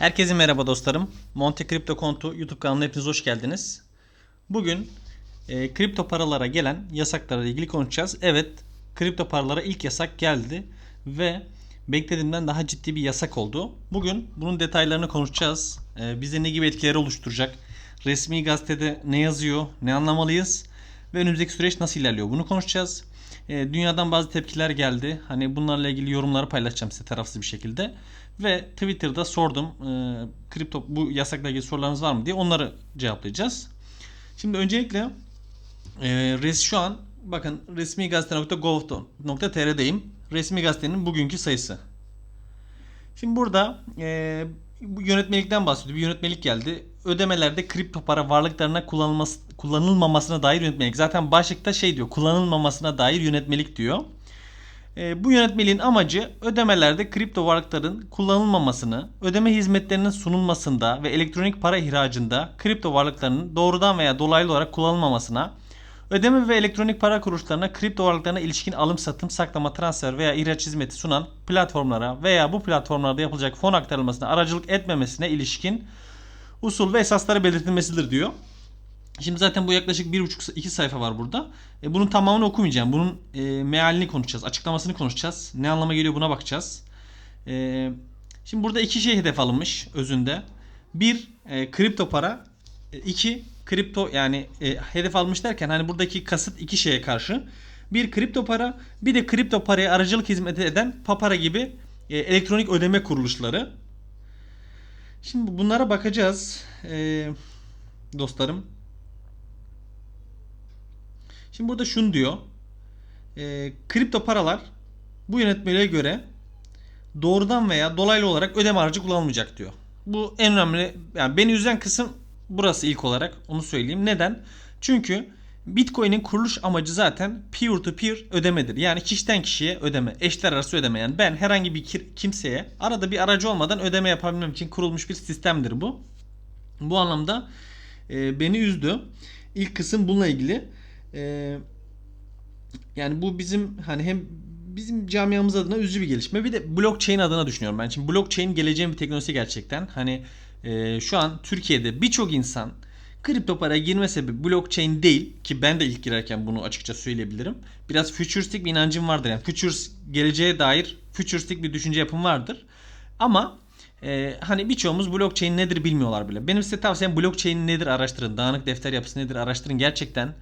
Herkese merhaba dostlarım. Monte Kripto Kontu YouTube kanalına hepiniz hoş geldiniz. Bugün e, kripto paralara gelen yasaklarla ilgili konuşacağız. Evet, kripto paralara ilk yasak geldi ve beklediğimden daha ciddi bir yasak oldu. Bugün bunun detaylarını konuşacağız. E, bize ne gibi etkileri oluşturacak? Resmi gazetede ne yazıyor? Ne anlamalıyız? Ve önümüzdeki süreç nasıl ilerliyor? Bunu konuşacağız. E, dünyadan bazı tepkiler geldi. Hani bunlarla ilgili yorumları paylaşacağım size tarafsız bir şekilde. Ve Twitter'da sordum. E, kripto bu yasakla ilgili sorularınız var mı diye onları cevaplayacağız. Şimdi öncelikle e, res şu an bakın resmigazete.gov.tr'deyim. Resmi gazetenin bugünkü sayısı. Şimdi burada e, bu yönetmelikten bahsediyor. Bir yönetmelik geldi. Ödemelerde kripto para varlıklarına kullanılması, kullanılmamasına dair yönetmelik. Zaten başlıkta şey diyor. Kullanılmamasına dair yönetmelik diyor. E, bu yönetmeliğin amacı ödemelerde kripto varlıkların kullanılmamasını, ödeme hizmetlerinin sunulmasında ve elektronik para ihracında kripto varlıklarının doğrudan veya dolaylı olarak kullanılmamasına, ödeme ve elektronik para kuruluşlarına kripto varlıklarına ilişkin alım satım, saklama, transfer veya ihraç hizmeti sunan platformlara veya bu platformlarda yapılacak fon aktarılmasına aracılık etmemesine ilişkin usul ve esasları belirtilmesidir diyor. Şimdi zaten bu yaklaşık 1,5-2 sayfa var burada. E, bunun tamamını okumayacağım. Bunun e, mealini konuşacağız. Açıklamasını konuşacağız. Ne anlama geliyor buna bakacağız. E, şimdi burada iki şey hedef alınmış özünde. Bir, e, kripto para. E, iki, kripto yani e, hedef almış derken hani buradaki kasıt iki şeye karşı. Bir kripto para, bir de kripto paraya aracılık hizmeti eden papara gibi e, elektronik ödeme kuruluşları. Şimdi bunlara bakacağız. E, dostlarım. Şimdi burada şunu diyor. E, kripto paralar bu yönetmeliğe göre doğrudan veya dolaylı olarak ödeme aracı kullanılmayacak diyor. Bu en önemli yani beni üzen kısım burası ilk olarak onu söyleyeyim. Neden? Çünkü Bitcoin'in kuruluş amacı zaten peer to peer ödemedir. Yani kişiden kişiye ödeme, eşler arası ödeme. Yani ben herhangi bir kimseye arada bir aracı olmadan ödeme yapabilmem için kurulmuş bir sistemdir bu. Bu anlamda e, beni üzdü. İlk kısım bununla ilgili. Ee, yani bu bizim hani hem bizim camiamız adına üzücü bir gelişme. Bir de blockchain adına düşünüyorum ben. Şimdi blockchain geleceğin bir teknolojisi gerçekten. Hani e, şu an Türkiye'de birçok insan kripto para girme sebebi blockchain değil ki ben de ilk girerken bunu açıkça söyleyebilirim. Biraz futuristik bir inancım vardır. Yani futures geleceğe dair futuristik bir düşünce yapım vardır. Ama e, hani birçoğumuz blockchain nedir bilmiyorlar bile. Benim size tavsiyem blockchain nedir araştırın. Dağınık defter yapısı nedir araştırın. Gerçekten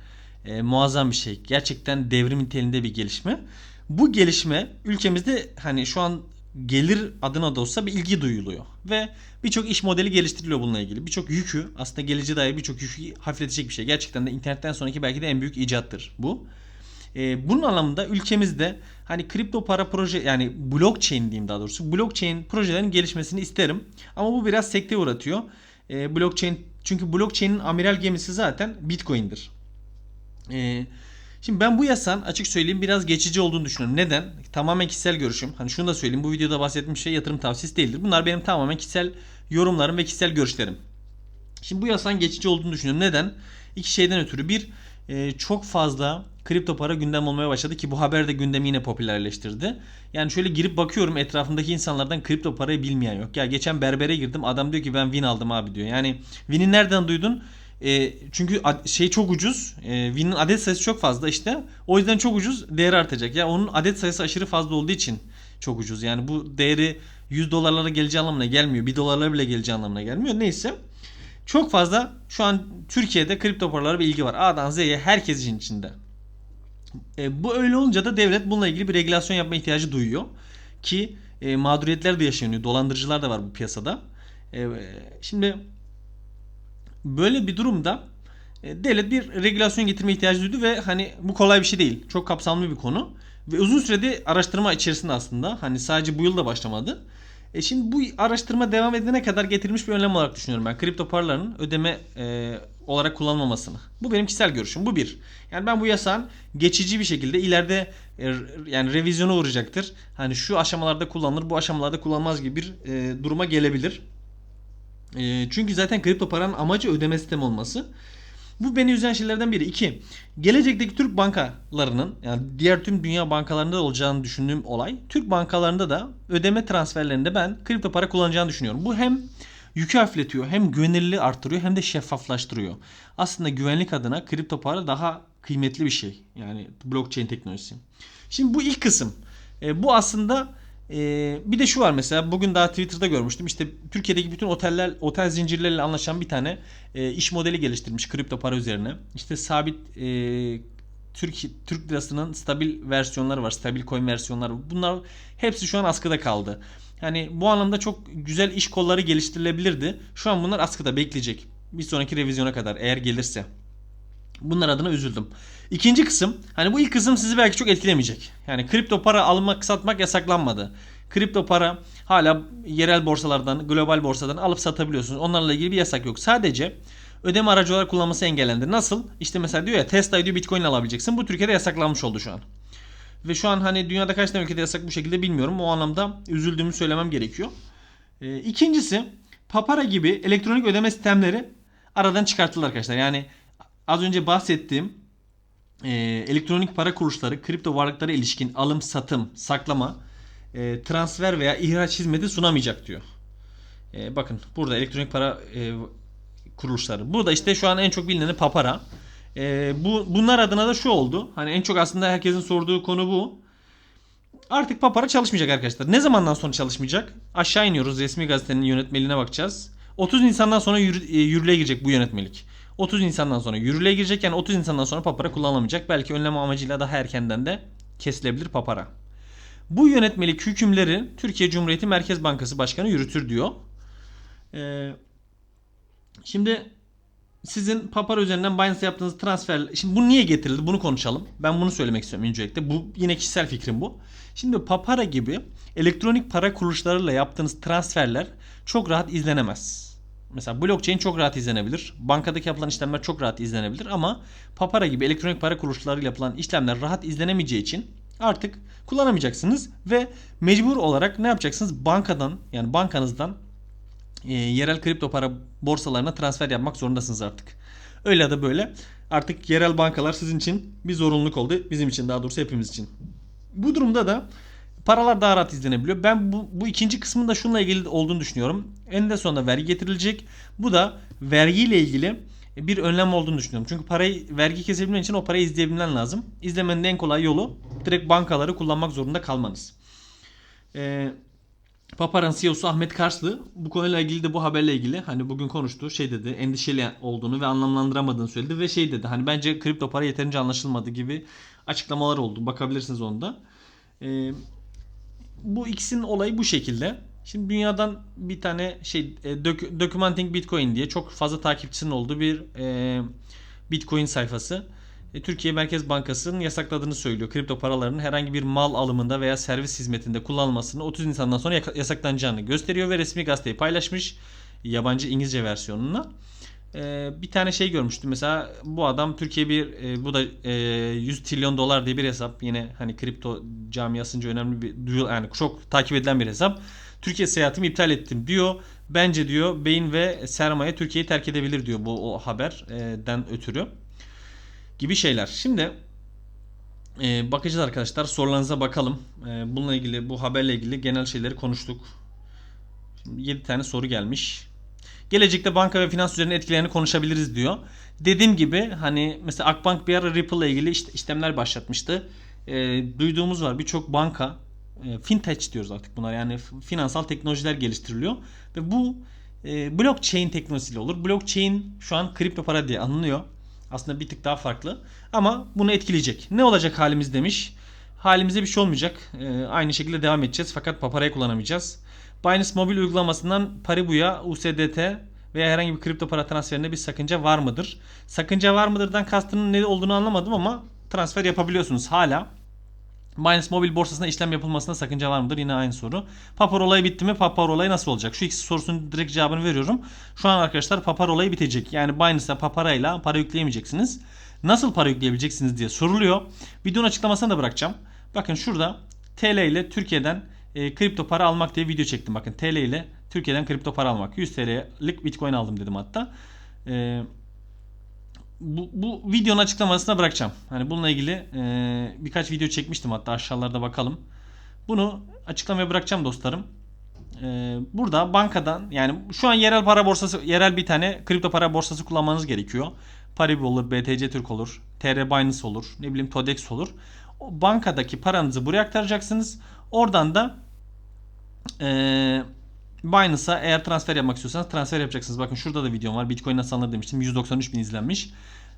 e, muazzam bir şey. Gerçekten devrim niteliğinde bir gelişme. Bu gelişme ülkemizde hani şu an gelir adına da olsa bir ilgi duyuluyor. Ve birçok iş modeli geliştiriliyor bununla ilgili. Birçok yükü aslında geleceğe dair birçok yükü hafifletecek bir şey. Gerçekten de internetten sonraki belki de en büyük icattır bu. Ee, bunun anlamında ülkemizde hani kripto para proje yani blockchain diyeyim daha doğrusu blockchain projelerin gelişmesini isterim. Ama bu biraz sekte uğratıyor. Ee, blockchain çünkü blockchain'in amiral gemisi zaten Bitcoin'dir. Ee, şimdi ben bu yasan açık söyleyeyim biraz geçici olduğunu düşünüyorum. Neden? Tamamen kişisel görüşüm. Hani şunu da söyleyeyim. Bu videoda bahsettiğim şey yatırım tavsiyesi değildir. Bunlar benim tamamen kişisel yorumlarım ve kişisel görüşlerim. Şimdi bu yasan geçici olduğunu düşünüyorum. Neden? İki şeyden ötürü. Bir, e, çok fazla kripto para gündem olmaya başladı ki bu haber de gündemi yine popülerleştirdi. Yani şöyle girip bakıyorum etrafımdaki insanlardan kripto parayı bilmeyen yok. Ya geçen berbere girdim adam diyor ki ben Win aldım abi diyor. Yani Win'i nereden duydun? E, çünkü şey çok ucuz. E, Win'in adet sayısı çok fazla işte. O yüzden çok ucuz. Değeri artacak. Ya yani onun adet sayısı aşırı fazla olduğu için çok ucuz. Yani bu değeri 100 dolarlara geleceği anlamına gelmiyor. 1 dolarlara bile geleceği anlamına gelmiyor. Neyse. Çok fazla şu an Türkiye'de kripto paralara bir ilgi var. A'dan Z'ye herkes için içinde. E, bu öyle olunca da devlet bununla ilgili bir regülasyon yapma ihtiyacı duyuyor. Ki e, mağduriyetler de yaşanıyor. Dolandırıcılar da var bu piyasada. E, şimdi Böyle bir durumda e, devlet bir regülasyon getirme ihtiyacı duydu ve hani bu kolay bir şey değil. Çok kapsamlı bir konu. Ve uzun sürede araştırma içerisinde aslında. Hani sadece bu yılda başlamadı. E şimdi bu araştırma devam edene kadar getirilmiş bir önlem olarak düşünüyorum ben. Kripto paraların ödeme e, olarak kullanılmamasını. Bu benim kişisel görüşüm. Bu bir. Yani ben bu yasağın geçici bir şekilde ileride e, yani revizyona uğrayacaktır. Hani şu aşamalarda kullanılır, bu aşamalarda kullanılmaz gibi bir e, duruma gelebilir. E, çünkü zaten kripto paranın amacı ödeme sistemi olması. Bu beni üzen şeylerden biri. İki, gelecekteki Türk bankalarının yani diğer tüm dünya bankalarında da olacağını düşündüğüm olay. Türk bankalarında da ödeme transferlerinde ben kripto para kullanacağını düşünüyorum. Bu hem yükü hafifletiyor hem güvenilirliği arttırıyor hem de şeffaflaştırıyor. Aslında güvenlik adına kripto para daha kıymetli bir şey. Yani blockchain teknolojisi. Şimdi bu ilk kısım. E, bu aslında e, bir de şu var mesela bugün daha Twitter'da görmüştüm. İşte Türkiye'deki bütün oteller, otel zincirleriyle anlaşan bir tane e, iş modeli geliştirmiş kripto para üzerine. İşte sabit e, Türk Türk lirasının stabil versiyonları var. Stabil coin versiyonları. Bunlar hepsi şu an askıda kaldı. Yani bu anlamda çok güzel iş kolları geliştirilebilirdi. Şu an bunlar askıda bekleyecek. Bir sonraki revizyona kadar eğer gelirse. Bunlar adına üzüldüm. İkinci kısım hani bu ilk kısım sizi belki çok etkilemeyecek. Yani kripto para almak satmak yasaklanmadı. Kripto para hala yerel borsalardan, global borsadan alıp satabiliyorsunuz. Onlarla ilgili bir yasak yok. Sadece ödeme aracı olarak kullanması engellendi. Nasıl? İşte mesela diyor ya Tesla'yı diyor Bitcoin alabileceksin. Bu Türkiye'de yasaklanmış oldu şu an. Ve şu an hani dünyada kaç tane ülkede yasak bu şekilde bilmiyorum. O anlamda üzüldüğümü söylemem gerekiyor. Ee, ikincisi Papara gibi elektronik ödeme sistemleri aradan çıkartıldı arkadaşlar. Yani az önce bahsettiğim e, elektronik para kuruluşları kripto varlıklara ilişkin alım, satım, saklama, e, transfer veya ihraç hizmeti sunamayacak diyor. E, bakın burada elektronik para e, kuruluşları. Burada işte şu an en çok bilineni Papara. E, bu bunlar adına da şu oldu. Hani en çok aslında herkesin sorduğu konu bu. Artık Papara çalışmayacak arkadaşlar. Ne zamandan sonra çalışmayacak? Aşağı iniyoruz. Resmi gazetenin yönetmeliğine bakacağız. 30 Nisan'dan sonra yürü, e, yürürlüğe girecek bu yönetmelik. 30 Nisan'dan sonra yürürlüğe girecek. Yani 30 Nisan'dan sonra papara kullanılamayacak. Belki önleme amacıyla daha erkenden de kesilebilir papara. Bu yönetmelik hükümleri Türkiye Cumhuriyeti Merkez Bankası Başkanı yürütür diyor. Ee, şimdi sizin papara üzerinden Binance yaptığınız transfer şimdi bu niye getirildi bunu konuşalım. Ben bunu söylemek istiyorum öncelikle. Bu yine kişisel fikrim bu. Şimdi papara gibi elektronik para kuruluşlarıyla yaptığınız transferler çok rahat izlenemez. Mesela blockchain çok rahat izlenebilir. Bankadaki yapılan işlemler çok rahat izlenebilir ama papara gibi elektronik para kuruluşlarıyla yapılan işlemler rahat izlenemeyeceği için artık kullanamayacaksınız ve mecbur olarak ne yapacaksınız? Bankadan yani bankanızdan e, yerel kripto para borsalarına transfer yapmak zorundasınız artık. Öyle ya da böyle artık yerel bankalar sizin için bir zorunluluk oldu. Bizim için daha doğrusu hepimiz için. Bu durumda da paralar daha rahat izlenebiliyor. Ben bu, bu ikinci kısmın da şununla ilgili olduğunu düşünüyorum. En de sonunda vergi getirilecek. Bu da vergiyle ilgili bir önlem olduğunu düşünüyorum. Çünkü parayı vergi kesebilmen için o parayı izleyebilmen lazım. İzlemenin en kolay yolu direkt bankaları kullanmak zorunda kalmanız. Ee, Papara'nın CEO'su Ahmet Karslı bu konuyla ilgili de bu haberle ilgili hani bugün konuştu şey dedi endişeli olduğunu ve anlamlandıramadığını söyledi ve şey dedi hani bence kripto para yeterince anlaşılmadı gibi açıklamalar oldu. Bakabilirsiniz onda. Ee, bu ikisinin olayı bu şekilde. Şimdi dünyadan bir tane şey e, Doc- Documenting Bitcoin diye çok fazla takipçisinin olduğu bir e, Bitcoin sayfası. E, Türkiye Merkez Bankası'nın yasakladığını söylüyor. Kripto paralarının herhangi bir mal alımında veya servis hizmetinde kullanılmasını 30 Nisan'dan sonra yasaklanacağını gösteriyor ve resmi gazeteyi paylaşmış. Yabancı İngilizce versiyonuna. E, bir tane şey görmüştüm mesela bu adam Türkiye bir e, bu da e, 100 trilyon dolar diye bir hesap yine hani kripto camiasınca önemli bir duyul yani çok takip edilen bir hesap. Türkiye seyahatimi iptal ettim diyor. Bence diyor beyin ve sermaye Türkiye'yi terk edebilir diyor bu o haberden ötürü gibi şeyler. Şimdi e, bakacağız arkadaşlar sorularınıza bakalım. E, bununla ilgili bu haberle ilgili genel şeyleri konuştuk. Şimdi 7 tane soru gelmiş. Gelecekte banka ve finans üzerine etkilerini konuşabiliriz diyor. Dediğim gibi hani mesela Akbank bir ara Ripple ile ilgili işlemler başlatmıştı. E, duyduğumuz var birçok banka e, fintech diyoruz artık bunlar yani finansal teknolojiler geliştiriliyor ve bu e, blockchain teknolojisiyle olur. Blockchain şu an kripto para diye anılıyor. Aslında bir tık daha farklı ama bunu etkileyecek. Ne olacak halimiz demiş. Halimize bir şey olmayacak. E, aynı şekilde devam edeceğiz fakat paparayı kullanamayacağız. Binance mobil uygulamasından Paribu'ya USDT veya herhangi bir kripto para transferinde bir sakınca var mıdır? Sakınca var mıdırdan kastının ne olduğunu anlamadım ama transfer yapabiliyorsunuz hala. Binance mobil borsasında işlem yapılmasında sakınca var mıdır? Yine aynı soru. Papar olayı bitti mi? Papar olayı nasıl olacak? Şu ikisi sorusunun direkt cevabını veriyorum. Şu an arkadaşlar papar olayı bitecek. Yani Binance'a paparayla para yükleyemeyeceksiniz. Nasıl para yükleyebileceksiniz diye soruluyor. Videonun açıklamasına da bırakacağım. Bakın şurada TL ile Türkiye'den e, kripto para almak diye video çektim. Bakın TL ile Türkiye'den kripto para almak. 100 TL'lik Bitcoin aldım dedim hatta. E, bu, bu videonun açıklamasına bırakacağım. Hani bununla ilgili e, birkaç video çekmiştim hatta aşağılarda bakalım. Bunu açıklamaya bırakacağım dostlarım. E, burada bankadan yani şu an yerel para borsası yerel bir tane kripto para borsası kullanmanız gerekiyor. Paribu olur, BTC Türk olur, TR Binance olur, ne bileyim Todex olur. Bankadaki paranızı buraya aktaracaksınız. Oradan da eee Binance'a eğer transfer yapmak istiyorsanız transfer yapacaksınız. Bakın şurada da videom var. Bitcoin nasıl alınır demiştim. 193 bin izlenmiş.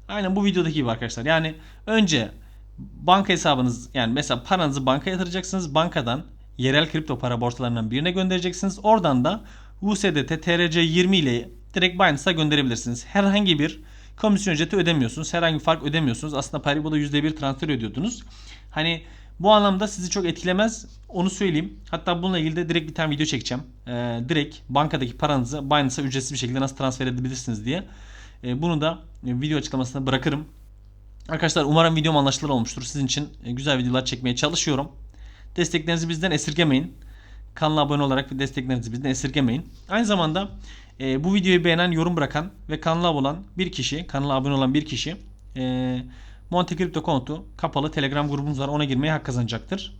Aynen bu videodaki gibi arkadaşlar. Yani önce banka hesabınız yani mesela paranızı bankaya yatıracaksınız. Bankadan yerel kripto para borsalarından birine göndereceksiniz. Oradan da USDT TRC20 ile direkt Binance'a gönderebilirsiniz. Herhangi bir komisyon ücreti ödemiyorsunuz. Herhangi bir fark ödemiyorsunuz. Aslında Paribu'da %1 transfer ödüyordunuz. Hani bu anlamda sizi çok etkilemez. Onu söyleyeyim. Hatta bununla ilgili de direkt bir tane video çekeceğim. Ee, direkt bankadaki paranızı Binance'a ücretsiz bir şekilde nasıl transfer edebilirsiniz diye. Ee, bunu da e, video açıklamasına bırakırım. Arkadaşlar umarım videom anlaşılır olmuştur. Sizin için e, güzel videolar çekmeye çalışıyorum. Desteklerinizi bizden esirgemeyin. Kanala abone olarak ve desteklerinizi bizden esirgemeyin. Aynı zamanda e, bu videoyu beğenen, yorum bırakan ve kanala olan bir kişi, kanala abone olan bir kişi e, Monte Crypto kontu kapalı Telegram grubumuz var. Ona girmeye hak kazanacaktır.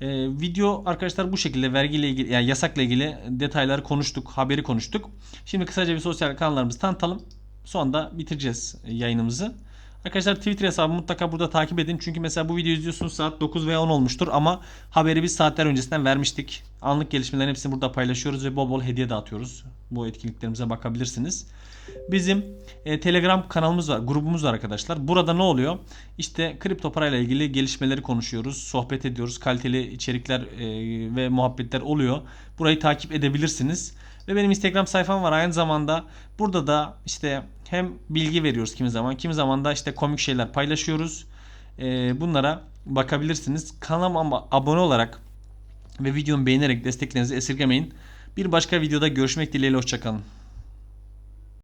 E, video arkadaşlar bu şekilde vergiyle ilgili yani yasakla ilgili detayları konuştuk, haberi konuştuk. Şimdi kısaca bir sosyal kanallarımızı tanıtalım. Sonra da bitireceğiz yayınımızı. Arkadaşlar Twitter hesabımı mutlaka burada takip edin. Çünkü mesela bu videoyu izliyorsunuz saat 9 veya 10 olmuştur ama haberi biz saatler öncesinden vermiştik. Anlık gelişmelerin hepsini burada paylaşıyoruz ve bol bol hediye dağıtıyoruz. Bu etkinliklerimize bakabilirsiniz. Bizim e, Telegram kanalımız var, grubumuz var arkadaşlar. Burada ne oluyor? İşte kripto parayla ilgili gelişmeleri konuşuyoruz, sohbet ediyoruz. Kaliteli içerikler e, ve muhabbetler oluyor. Burayı takip edebilirsiniz. Ve benim Instagram sayfam var aynı zamanda. Burada da işte hem bilgi veriyoruz kimi zaman, kimi zaman da işte komik şeyler paylaşıyoruz. E, bunlara bakabilirsiniz. Kanalıma abone olarak ve videomu beğenerek desteklerinizi esirgemeyin. Bir başka videoda görüşmek dileğiyle hoşçakalın.